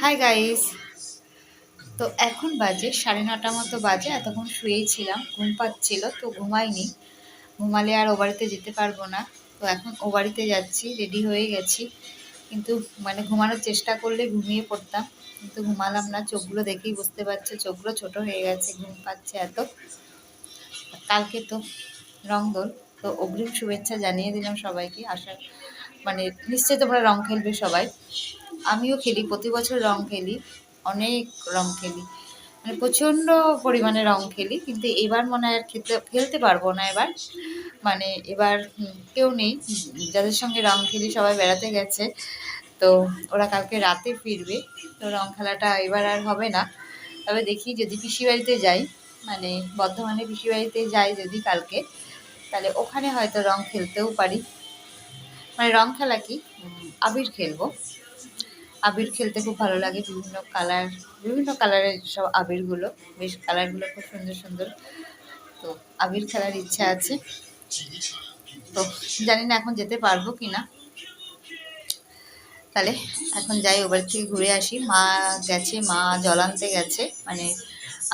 Hi guys তো এখন বাজে, সাড়ে নটা মতো বাজে, এতক্ষণ শুয়েই ছিলাম, ঘুম পাচ্ছিল, তো ঘুমাইনি। ঘুমালে আর ও বাড়িতে যেতে পারব না। তো এখন ও বাড়িতে যাচ্ছি রেডি হয়ে গেছি। কিন্তু মানে ঘুমানোর চেষ্টা করলে ঘুমিয়ে পড়তাম, কিন্তু ঘুমালাম না। চোখগুলো দেখেই বুঝতে পারছে, চোখগুলো ছোট হয়ে গেছে, ঘুম পাচ্ছে এত। কালকে তো রংদোল তো অগ্রিম শুভেচ্ছা জানিয়ে দিলাম সবাইকে। আসার মানে নিশ্চয়ই তোমরা রং খেলবে সবাই। আমিও খেলি, প্রতি বছর রং খেলি, অনেক রং খেলি। মানে প্রচণ্ড পরিমাণে রং খেলি, কিন্তু এবার মনে হয় আর খেলতে খেলতে পারব না এবার। মানে এবার কেউ নেই, যাদের সঙ্গে রং খেলি সবাই বেড়াতে গেছে, তো ওরা কালকে রাতে ফিরবে, তো রং খেলাটা এবার আর হবে না। তবে দেখি যদি পিসি বাড়িতে যাই মানে বর্ধমানে পিসি বাড়িতে যাই যদি কালকে, তাহলে ওখানে হয়তো রং খেলতেও পারি। মানে রং খেলা কি? আবির খেলব। আবির খেলতে খুব ভালো লাগে। বিভিন্ন কালার, বিভিন্ন কালারের সব আবিরগুলো। বেশ কালারগুলো খুব সুন্দর সুন্দর। তো আবির খেলার ইচ্ছা আছে। তো জানি না এখন যেতে পারব কি না তাহলে এখন যাই ওবার থেকে ঘুরে আসি। মা গেছে, মা জল আনতে গেছে। মানে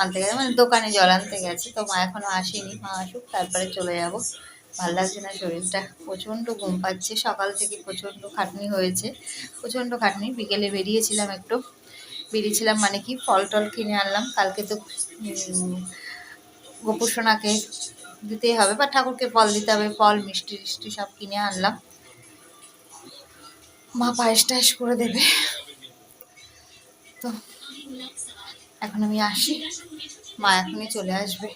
আনতে গেছে মানে দোকানে জল আনতে গেছে। তো মা এখনও আসেনি। মা আসুক, তারপরে চলে যাব। ভালো লাগছে না শরীরটা প্রচণ্ড ঘুম পাচ্ছে। সকাল থেকে প্রচণ্ড খাটনি হয়েছে। প্রচণ্ড খাটনি। বিকেলে বেরিয়েছিলাম একটু। বেরিয়েছিলাম মানে কি, ফল টল কিনে আনলাম। কালকে তো গোপুসোনাকে দিতেই হবে বা ঠাকুরকে ফল দিতে হবে। ফল, মিষ্টি টিষ্টি সব কিনে আনলাম। মা পায়েস টায়েস করে দেবে। তো, এখন আমি আসি। মা এখনই চলে আসবে।